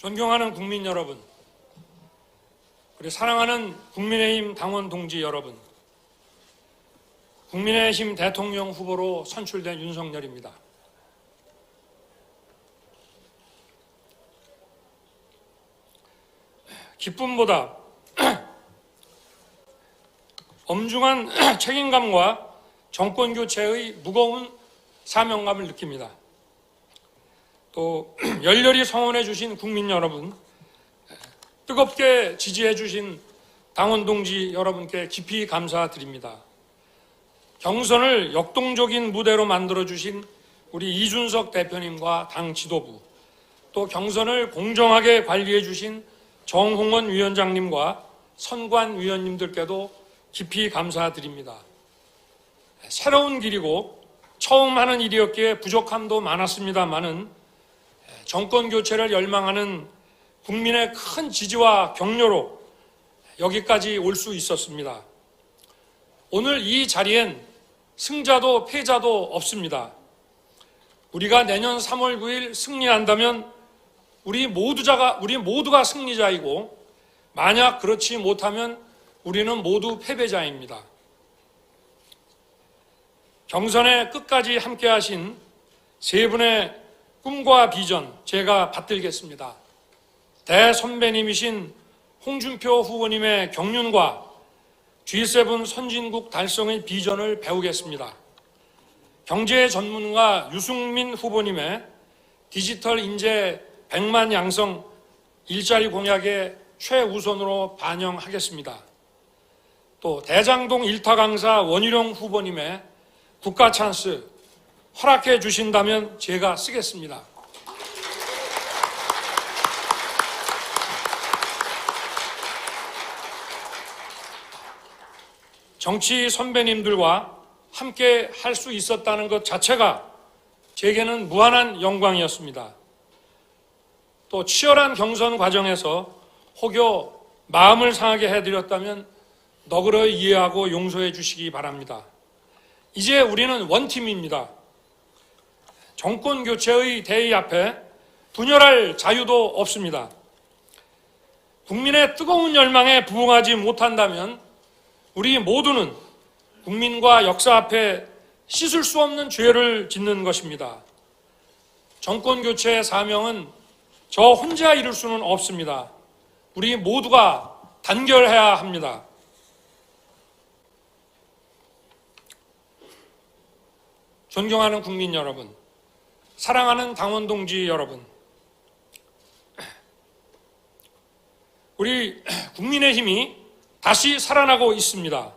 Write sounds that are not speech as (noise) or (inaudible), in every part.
존경하는 국민 여러분, 그리고 사랑하는 국민의힘 당원 동지 여러분, 국민의힘 대통령 후보로 선출된 윤석열입니다. 기쁨보다 (clears throat) 엄중한 (clears throat) 책임감과 정권 교체의 무거운 사명감을 느낍니다. 또 (clears throat) 열렬히 성원해 주신 국민 여러분, 뜨겁게 지지해 주신 당원 동지 여러분께 깊이 감사드립니다. 경선을 역동적인 무대로 만들어 주신 우리 이준석 대표님과 당 지도부, 또 경선을 공정하게 관리해 주신 정홍원 위원장님과 선관 위원님들께도 깊이 감사드립니다. 새로운 길이고 처음 하는 일이었기에 부족함도 많았습니다만은 정권 교체를 열망하는 국민의 큰 지지와 격려로 여기까지 올 수 있었습니다. 오늘 이 자리엔 승자도 패자도 없습니다. 우리가 내년 3월 9일 승리한다면 우리 모두자가 우리 모두가 승리자이고 만약 그렇지 못하면 우리는 모두 패배자입니다. 경선에 끝까지 함께하신 세 분의 꿈과 비전 제가 받들겠습니다. 대선배님이신 홍준표 후보님의 경륜과 G7 선진국 달성의 비전을 배우겠습니다. 경제 전문가 유승민 후보님의 디지털 인재 100만 양성 일자리 공약에 최우선으로 반영하겠습니다. 또 대장동 일타 강사 원희룡 후보님의 국가 찬스 허락해 주신다면 제가 쓰겠습니다. 정치 선배님들과 함께 할 수 있었다는 것 자체가 제게는 무한한 영광이었습니다. 또 치열한 경선 과정에서 혹여 마음을 상하게 해드렸다면 너그러이 이해하고 용서해 주시기 바랍니다. 이제 우리는 원팀입니다. 정권 교체의 대의 앞에 분열할 자유도 없습니다. 국민의 뜨거운 열망에 부응하지 못한다면 우리 모두는 국민과 역사 앞에 씻을 수 없는 죄를 짓는 것입니다. 정권 교체의 사명은 저 혼자 이룰 수는 없습니다. 우리 모두가 단결해야 합니다. 존경하는 국민 여러분, 사랑하는 당원 동지 여러분, 우리 국민의힘이 다시 살아나고 있습니다.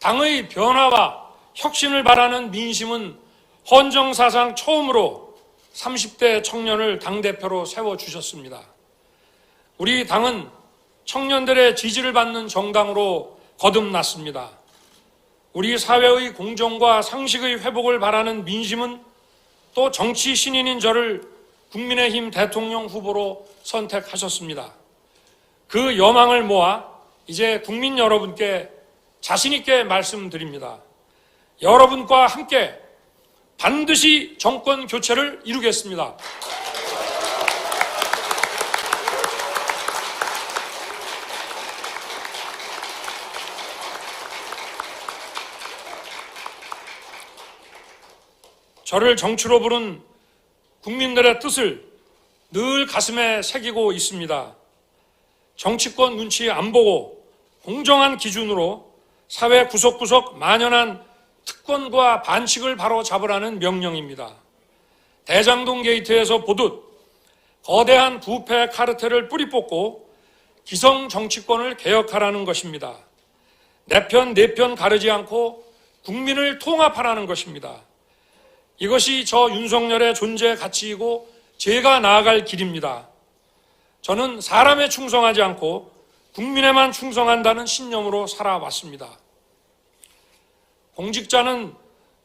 당의 변화와 혁신을 바라는 민심은 헌정사상 처음으로 30대 청년을 당대표로 세워주셨습니다. 우리 당은 청년들의 지지를 받는 정당으로 거듭났습니다. 우리 사회의 공정과 상식의 회복을 바라는 민심은 또 정치 신인인 저를 국민의힘 대통령 후보로 선택하셨습니다. 그 여망을 모아 이제 국민 여러분께 자신있게 말씀드립니다. 여러분과 함께 반드시 정권 교체를 이루겠습니다. 저를 정치로 부른 국민들의 뜻을 늘 가슴에 새기고 있습니다. 정치권 눈치 안 보고 공정한 기준으로 사회 구석구석 만연한 특권과 반칙을 바로 잡으라는 명령입니다. 대장동 게이트에서 보듯 거대한 부패 카르텔을 뿌리 뽑고 기성 정치권을 개혁하라는 것입니다. 내 편, 내 편 가르지 않고 국민을 통합하라는 것입니다. 이것이 저 윤석열의 존재 가치이고 제가 나아갈 길입니다. 저는 사람에 충성하지 않고 국민에만 충성한다는 신념으로 살아왔습니다. 공직자는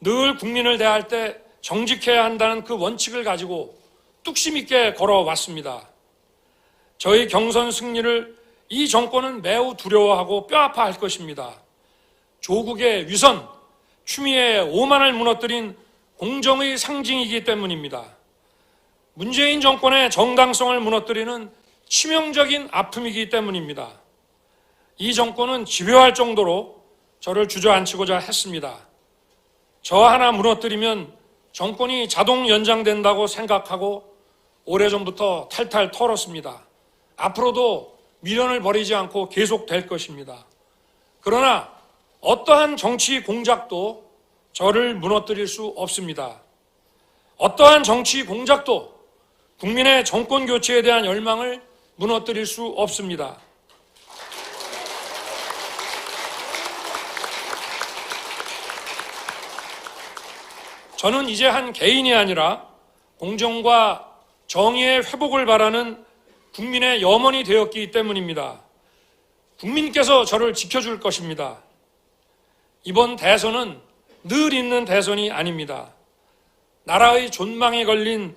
늘 국민을 대할 때 정직해야 한다는 그 원칙을 가지고 뚝심 있게 걸어왔습니다. 저희 경선 승리를 이 정권은 매우 두려워하고 뼈아파할 것입니다. 조국의 위선, 추미애의 오만을 무너뜨린 공정의 상징이기 때문입니다. 문재인 정권의 정당성을 무너뜨리는 치명적인 아픔이기 때문입니다. 이 정권은 집요할 정도로 저를 주저앉히고자 했습니다. 저 하나 무너뜨리면 정권이 자동 연장된다고 생각하고 오래전부터 탈탈 털었습니다. 앞으로도 미련을 버리지 않고 계속 될 것입니다. 그러나 어떠한 정치 공작도 저를 무너뜨릴 수 없습니다. 어떠한 정치 공작도 국민의 정권 교체에 대한 열망을 무너뜨릴 수 없습니다. 저는 이제 한 개인이 아니라 공정과 정의의 회복을 바라는 국민의 염원이 되었기 때문입니다. 국민께서 저를 지켜줄 것입니다. 이번 대선은 늘 있는 대선이 아닙니다. 나라의 존망에 걸린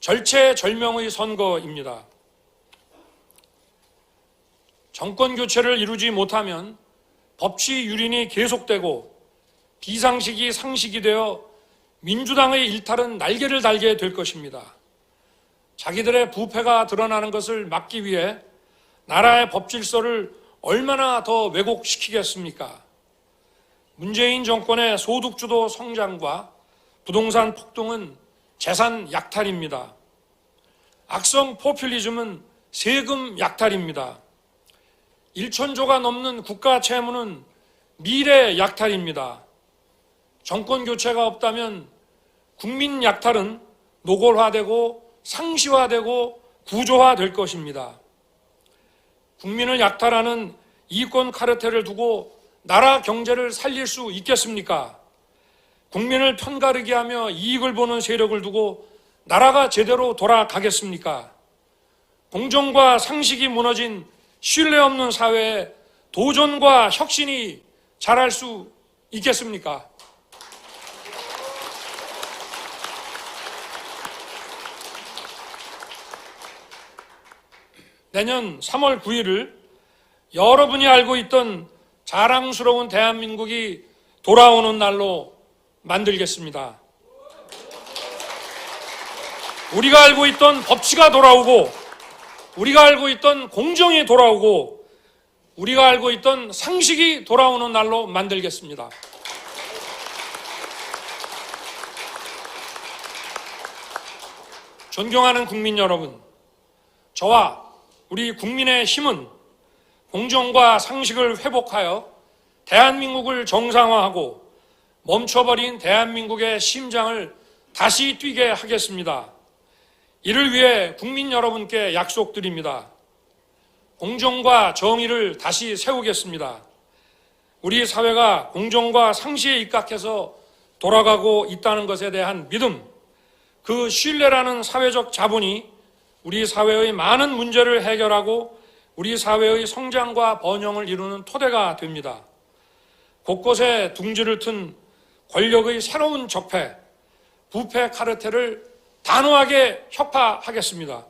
절체절명의 선거입니다. 정권 교체를 이루지 못하면 법치 유린이 계속되고 비상식이 상식이 되어 민주당의 일탈은 날개를 달게 될 것입니다. 자기들의 부패가 드러나는 것을 막기 위해 나라의 법 질서를 얼마나 더 왜곡시키겠습니까? 문재인 정권의 소득주도 성장과 부동산 폭등은 재산 약탈입니다. 악성 포퓰리즘은 세금 약탈입니다. 1천조가 넘는 국가 채무는 미래 약탈입니다. 정권 교체가 없다면 국민 약탈은 노골화되고 상시화되고 구조화될 것입니다. 국민을 약탈하는 이권 카르텔을 두고 나라 경제를 살릴 수 있겠습니까? 국민을 편가르게 하며 이익을 보는 세력을 두고 나라가 제대로 돌아가겠습니까? 공정과 상식이 무너진 신뢰 없는 사회에 도전과 혁신이 자랄 수 있겠습니까? 내년 3월 9일을 여러분이 알고 있던 자랑스러운 대한민국이 돌아오는 날로 만들겠습니다. 우리가 알고 있던 법치가 돌아오고, 우리가 알고 있던 공정이 돌아오고, 우리가 알고 있던 상식이 돌아오는 날로 만들겠습니다. 존경하는 국민 여러분, 저와 우리 국민의 힘은 공정과 상식을 회복하여 대한민국을 정상화하고 멈춰버린 대한민국의 심장을 다시 뛰게 하겠습니다. 이를 위해 국민 여러분께 약속드립니다. 공정과 정의를 다시 세우겠습니다. 우리 사회가 공정과 상시에 입각해서 돌아가고 있다는 것에 대한 믿음, 그 신뢰라는 사회적 자본이 우리 사회의 많은 문제를 해결하고 우리 사회의 성장과 번영을 이루는 토대가 됩니다. 곳곳에 둥지를 튼 권력의 새로운 적폐, 부패 카르텔을 단호하게 혁파하겠습니다.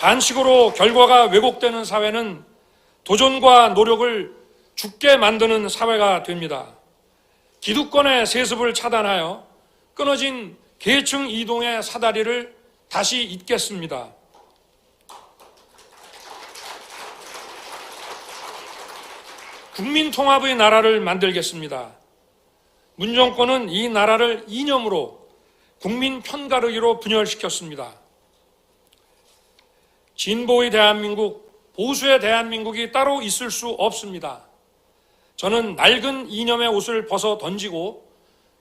반식으로 결과가 왜곡되는 사회는 도전과 노력을 죽게 만드는 사회가 됩니다. 기득권의 세습을 차단하여 끊어진 계층 이동의 사다리를 다시 잇겠습니다. 국민 통합의 나라를 만들겠습니다. 문정권은 이 나라를 이념으로 국민 편가르기로 분열시켰습니다. 진보의 대한민국, 보수의 대한민국이 따로 있을 수 없습니다. 저는 낡은 이념의 옷을 벗어 던지고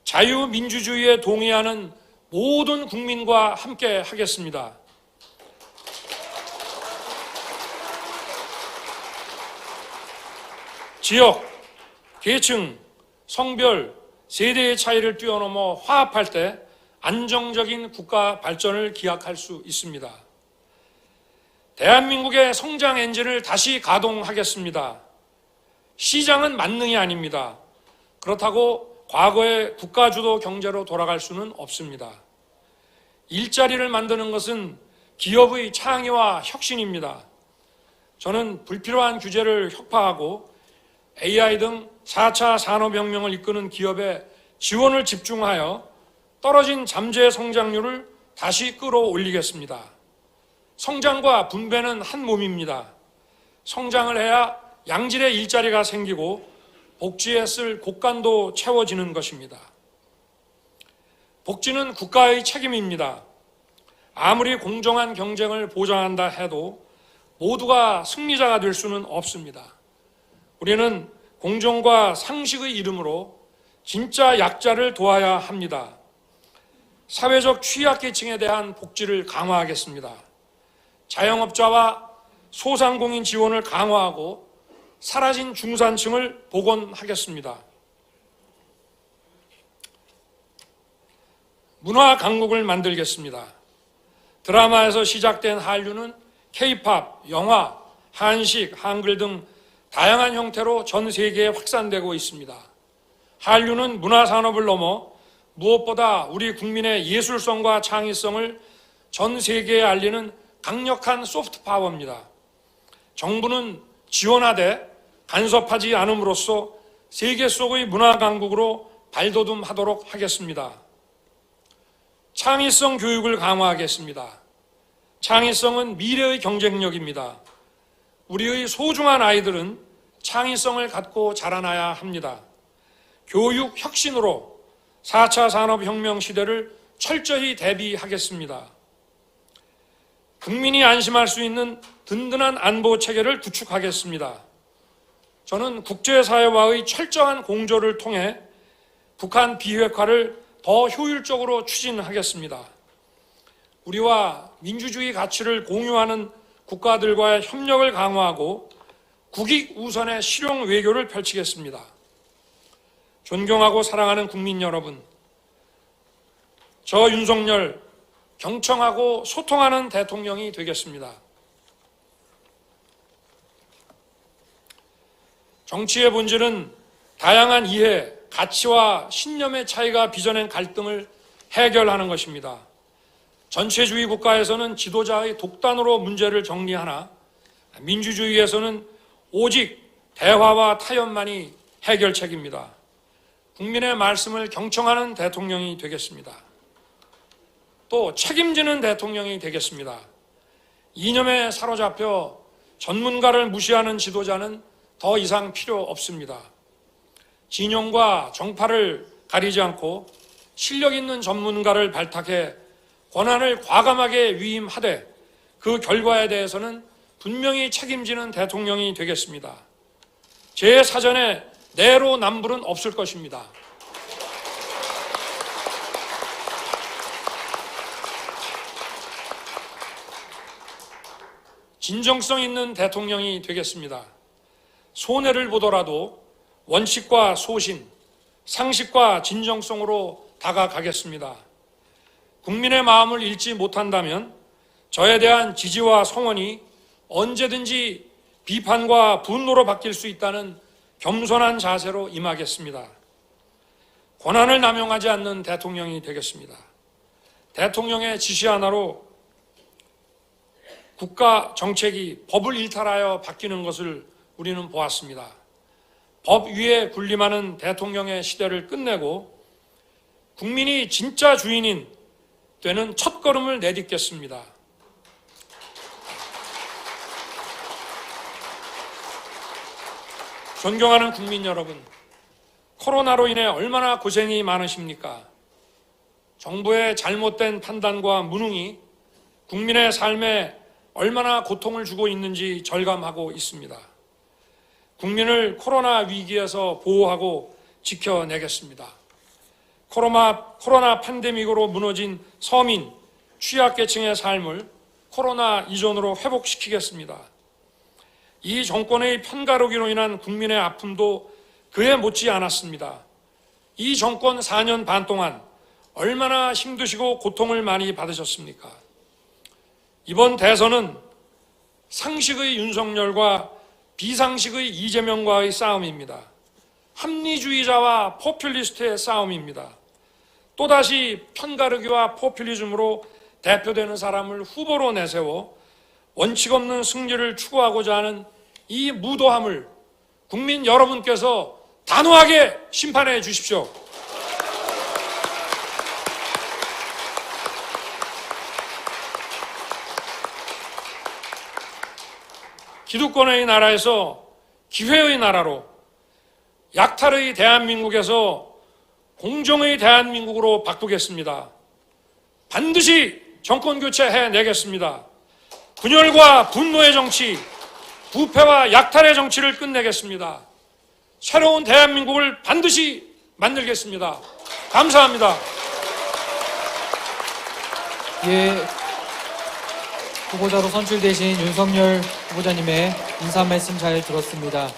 자유민주주의에 동의하는 모든 국민과 함께 하겠습니다. 지역, 계층, 성별, 세대의 차이를 뛰어넘어 화합할 때 안정적인 국가 발전을 기약할 수 있습니다. 대한민국의 성장 엔진을 다시 가동하겠습니다. 시장은 만능이 아닙니다. 그렇다고 과거의 국가주도 경제로 돌아갈 수는 없습니다. 일자리를 만드는 것은 기업의 창의와 혁신입니다. 저는 불필요한 규제를 혁파하고 AI 등 4차 산업혁명을 이끄는 기업에 지원을 집중하여 떨어진 잠재 성장률을 다시 끌어올리겠습니다. 성장과 분배는 한 몸입니다. 성장을 해야 양질의 일자리가 생기고 복지에 쓸 곡간도 채워지는 것입니다. 복지는 국가의 책임입니다. 아무리 공정한 경쟁을 보장한다 해도 모두가 승리자가 될 수는 없습니다. 우리는 공정과 상식의 이름으로 진짜 약자를 도와야 합니다. 사회적 취약계층에 대한 복지를 강화하겠습니다. 자영업자와 소상공인 지원을 강화하고 사라진 중산층을 복원하겠습니다. 문화 강국을 만들겠습니다. 드라마에서 시작된 한류는 케이팝, 영화, 한식, 한글 등 다양한 형태로 전 세계에 확산되고 있습니다. 한류는 문화 산업을 넘어 무엇보다 우리 국민의 예술성과 창의성을 전 세계에 알리는 강력한 소프트 파워입니다. 정부는 지원하되 간섭하지 않음으로써 세계 속의 문화 강국으로 발돋움하도록 하겠습니다. 창의성 교육을 강화하겠습니다. 창의성은 미래의 경쟁력입니다. 우리의 소중한 아이들은 창의성을 갖고 자라나야 합니다. 교육 혁신으로 4차 산업혁명 시대를 철저히 대비하겠습니다. 국민이 안심할 수 있는 든든한 안보 체계를 구축하겠습니다. 저는 국제사회와의 철저한 공조를 통해 북한 비핵화를 더 효율적으로 추진하겠습니다. 우리와 민주주의 가치를 공유하는 국가들과의 협력을 강화하고 국익 우선의 실용 외교를 펼치겠습니다. 존경하고 사랑하는 국민 여러분, 저 윤석열 경청하고 소통하는 대통령이 되겠습니다. 정치의 본질은 다양한 이해, 가치와 신념의 차이가 빚어낸 갈등을 해결하는 것입니다. 전체주의 국가에서는 지도자의 독단으로 문제를 정리하나 민주주의에서는 오직 대화와 타협만이 해결책입니다. 국민의 말씀을 경청하는 대통령이 되겠습니다. 또 책임지는 대통령이 되겠습니다. 이념에 사로잡혀 전문가를 무시하는 지도자는 더 이상 필요 없습니다. 진영과 정파를 가리지 않고 실력 있는 전문가를 발탁해 권한을 과감하게 위임하되 그 결과에 대해서는 분명히 책임지는 대통령이 되겠습니다. 제 사전에 내로 남불은 없을 것입니다. 진정성 있는 대통령이 되겠습니다. 손해를 보더라도 원칙과 소신, 상식과 진정성으로 다가가겠습니다. 국민의 마음을 잃지 못한다면 저에 대한 지지와 성원이 언제든지 비판과 분노로 바뀔 수 있다는 겸손한 자세로 임하겠습니다. 권한을 남용하지 않는 대통령이 되겠습니다. 대통령의 지시 하나로 국가 정책이 법을 일탈하여 바뀌는 것을 우리는 보았습니다. 법 위에 군림하는 대통령의 시대를 끝내고 국민이 진짜 주인인 되는 첫 걸음을 내딛겠습니다. 존경하는 국민 여러분, 코로나로 인해 얼마나 고생이 많으십니까? 정부의 잘못된 판단과 무능이 국민의 삶에 얼마나 고통을 주고 있는지 절감하고 있습니다. 국민을 코로나 위기에서 보호하고 지켜내겠습니다. 코로나, 코로나 팬데믹으로 무너진 서민, 취약계층의 삶을 코로나 이전으로 회복시키겠습니다. 이 정권의 편가르기로 인한 국민의 아픔도 그에 못지 않았습니다. 이 정권 4년 반 동안 얼마나 힘드시고 고통을 많이 받으셨습니까? 이번 대선은 상식의 윤석열과 비상식의 이재명과의 싸움입니다. 합리주의자와 포퓰리스트의 싸움입니다. 또다시 편가르기와 포퓰리즘으로 대표되는 사람을 후보로 내세워 원칙 없는 승리를 추구하고자 하는 이 무도함을 국민 여러분께서 단호하게 심판해 주십시오. 기득권의 나라에서 기회의 나라로 약탈의 대한민국에서 공정의 대한민국으로 바꾸겠습니다. 반드시 정권 교체해 내겠습니다. 분열과 분노의 정치, 부패와 약탈의 정치를 끝내겠습니다. 새로운 대한민국을 반드시 만들겠습니다. 감사합니다. 예, 후보자로 선출되신 윤석열 후보자님의 인사 말씀 잘 들었습니다.